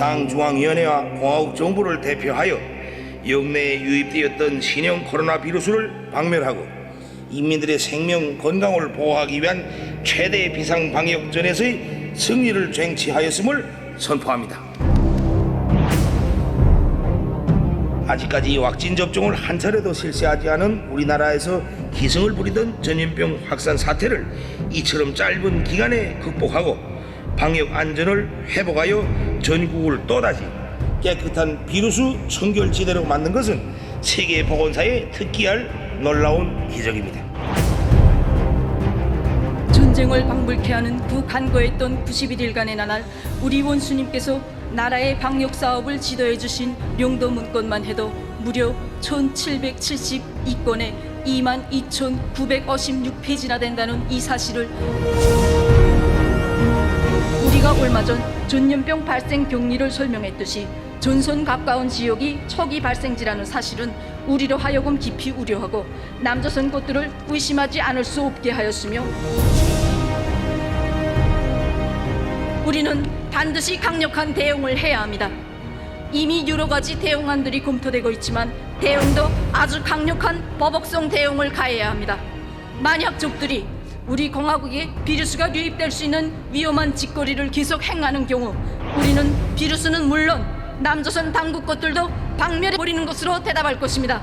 상중앙위원회와 공화국 정부를 대표하여 영내에 유입되었던 신형 코로나 비루스를 박멸하고 인민들의 생명 건강을 보호하기 위한 최대 비상 방역전에서의 승리를 쟁취하였음을 선포합니다. 아직까지 왁진 접종을 한 차례도 실시하지 않은 우리나라에서 기승을 부리던 전염병 확산 사태를 이처럼 짧은 기간에 극복하고 방역 안전을 회복하여 전국을 또다시 깨끗한 비루스 청결지대로 만든 것은 세계 보건사에 특기할 놀라운 기적입니다. 전쟁을 방불케 하는 그 간거했던 91일간의 나날 우리 원수님께서 나라의 방역 사업을 지도해 주신 용도 문건만 해도 무려 1772건에 22,956페이지나 된다는 이 사실을 얼마 전 전염병 발생 경리를 설명했듯이 전선 가까운 지역이 초기 발생지라는 사실은 우리로 하여금 깊이 우려하고 남조선 것들을 의심하지 않을 수 없게 하였으며 우리는 반드시 강력한 대응을 해야 합니다. 이미 여러 가지 대응안들이 검토되고 있지만 대응도 아주 강력한 버벅성 대응을 가해야 합니다. 만약 적들이 우리 공화국에 비루스가 유입될 수 있는 위험한 짓거리를 계속 행하는 경우 우리는 비루스는 물론 남조선 당국 것들도 박멸해 버리는 것으로 대답할 것입니다.